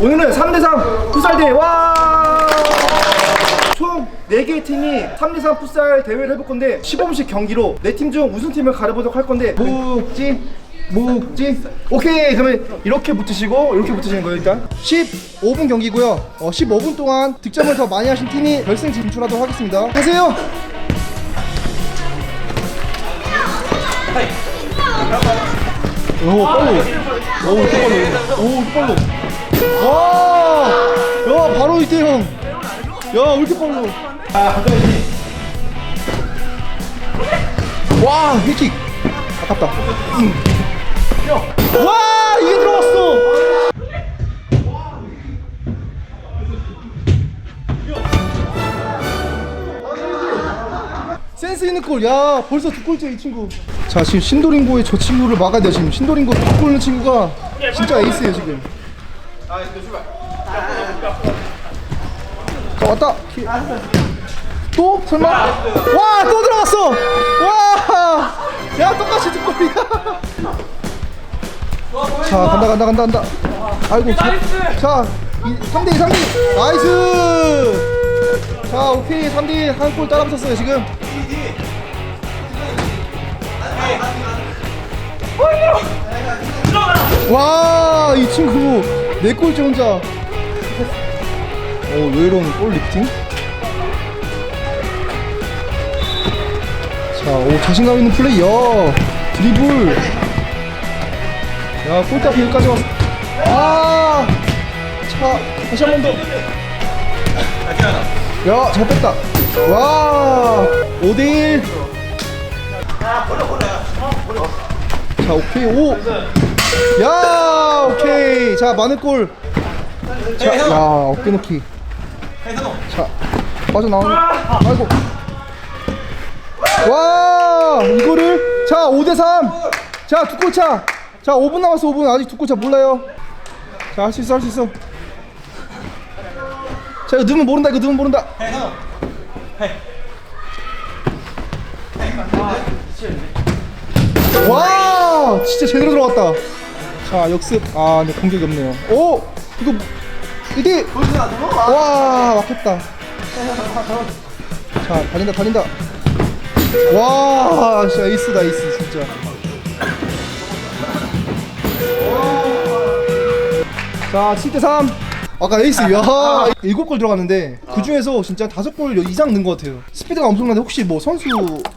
오늘은 3대3 풋살 대회. 와! 총 4개의 팀이 3대3 풋살 대회를 해볼 건데 15분씩 경기로 4팀 중 우승팀을 가려보도록 할 건데. 묵지 묵지 오케이 그러면 이렇게 붙으시고 이렇게 붙으시는 거예요 일단. 15분 경기고요. 어, 15분 동안 득점을 더 많이 하신 팀이 결승 진출하도록 하겠습니다. 하세요! 오 빨리 오 빨리 오 빨리 와! 야 바로 이태형 야 왜 이렇게 빨라 와 힐킥 아깝다 음. 와 이게 들어갔어 센스 있는 골. 야, 벌써 두 골째 이 친구. 자, 지금 신도링고의 저 친구를 막아야 돼요. 지금 신도링고 두골 넣는 친구가 진짜 에이스예요, 지금. 자, 왔다. 키- 또? 설마? 와, 또 들어갔어. 와! 야, 똑같이 두 골이야. 자, 간다, 간다, 간다, 간다. 아이고, 자, 자 3대2, 3대2. 나이스! 자, 오케이. 3대1 한골 따라붙었어요, 지금. 와, 이 친구 네 골째 혼자. 오, 여유로운 골 리프팅. 자, 오 자신감 있는 플레이. 야, 드리블. 야, 골대 비까지 왔어. 아, 자, 다시 한 번 더. 야, 잘 뺐다. 와, 5대1. 자, 오케이, 5. 야, 오케이. 자, 마늘골. 자, 야, 어깨 넣기. 자, 빠져나오는. 아이고. 와, 이거를. 자, 5대 3. 자, 두 골 차. 자, 5분 남았어, 5분. 아직 두 골차 몰라요. 자, 할 수 있어, 할 수 있어. 자, 이거 넣으면 모른다, 이거 넣으면 모른다. 와, 진짜 제대로 들어갔다. 자, 역습. 아, 근데 공격이 없네요. 오, 이거 이게 와, 막혔다. 자, 달린다, 달린다. 와, 진짜 에이스다, 에이스 진짜. 자, 7대 3. 아까 에이스, 야, 7골 들어갔는데 그 중에서 진짜 5골 이상 넣은 것 같아요. 스피드가 엄청난데 혹시 뭐 선수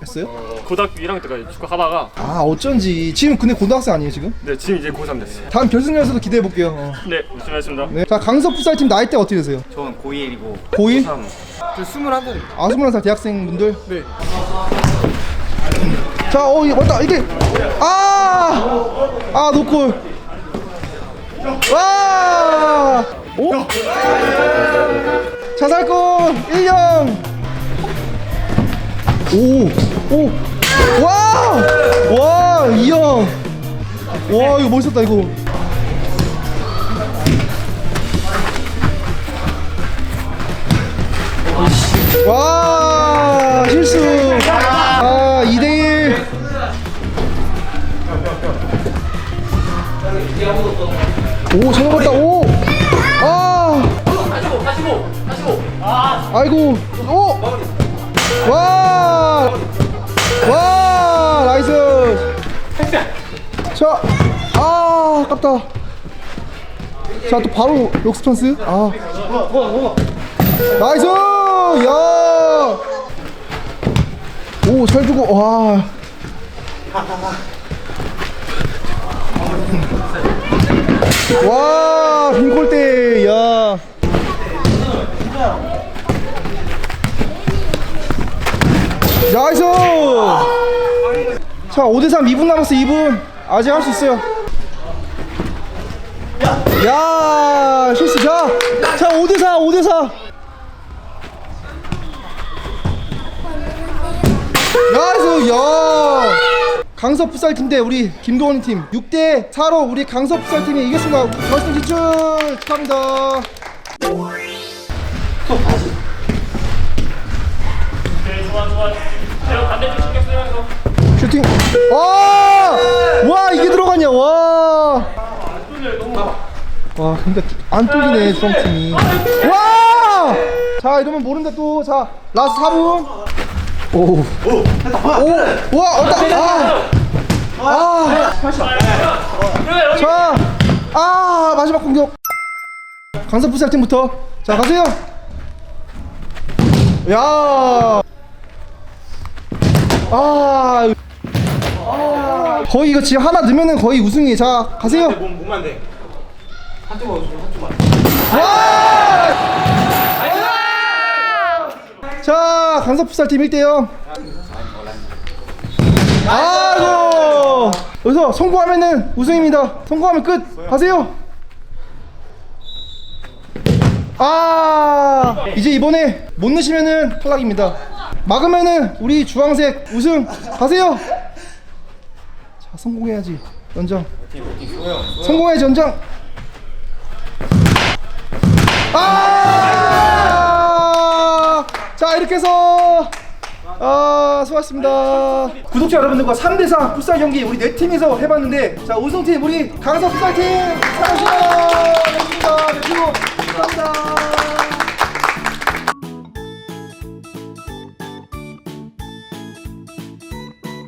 했어요? 고등학교 1학년 때까지 축구 하다가 아, 어쩐지 지금 근데 고등학생 아니에요 지금? 네 지금 이제 고3 됐어요. 다음 결승전에서도 기대해 볼게요. 어. 네 열심히 하겠습니다. 네. 자, 강서 풋살팀 나이 대 어떻게 되세요? 저는 고1이고 고1? 3. 저 21살. 아, 21살 대학생분들? 네. 자, 어, 이게 맞다. 이게 아! 아, 노골. 와! 오? 자살골 1령. 오! 오! 와! 와, 2형. 와, 이거 멋있었다, 이거. 와 실수 아 2대1 오잘 먹었다 오 아. 아이고. 오와와 나이스. 자아 아깝다. 자 또 바로 록스 찬스? 아. 나이스! 야! 오, 잘 주고, 와. 와, 빈골대, 야. 나이스! 자, 5대3 2분 남았어, 2분. 아직 할 수 있어요. 야, 실수. 자, 자, 5대4, 5대4. 나이스 야 강서 풋살팀 대 우리 김도원이 팀 6대 4로 우리 강서 풋살팀이 이겼습니다 결승 진출 축하합니다 네 좋아 좋아. 제가 반대쪽 슈팅 와! 와 이게 들어가냐 와! 와 근데 안 뚫리네 수성팀이 와! 자 이러면 모른다 또 자 라스트 4분 오 오 오! 와 어따 아! 여기 자, 아 마지막 공격. 강서 풋살 팀부터 자 가세요. 야, 아, 아, 거의 이거 지금 하나 넣으면은 거의 우승이. 자 가세요. 몸 몸만 돼. 한쪽만 오시면 한쪽만. 자 강서 풋살 팀 1대 0. 아이고 여기서 성공하면은 우승입니다. 성공하면 끝. 가세요. 아 이제 이번에 못 넣으시면은 탈락입니다. 막으면은 우리 주황색 우승 가세요. 자 성공해야지 연장. 성공해야지 연장. 아! 자 이렇게 해서 아 수고하셨습니다. 구독자 여러분들과 3대4 풋살 경기 우리 네 팀에서 해봤는데 자 우승팀 우리 강서 풋살팀 수고하셨습니다. 감사합니다. 감사합니다.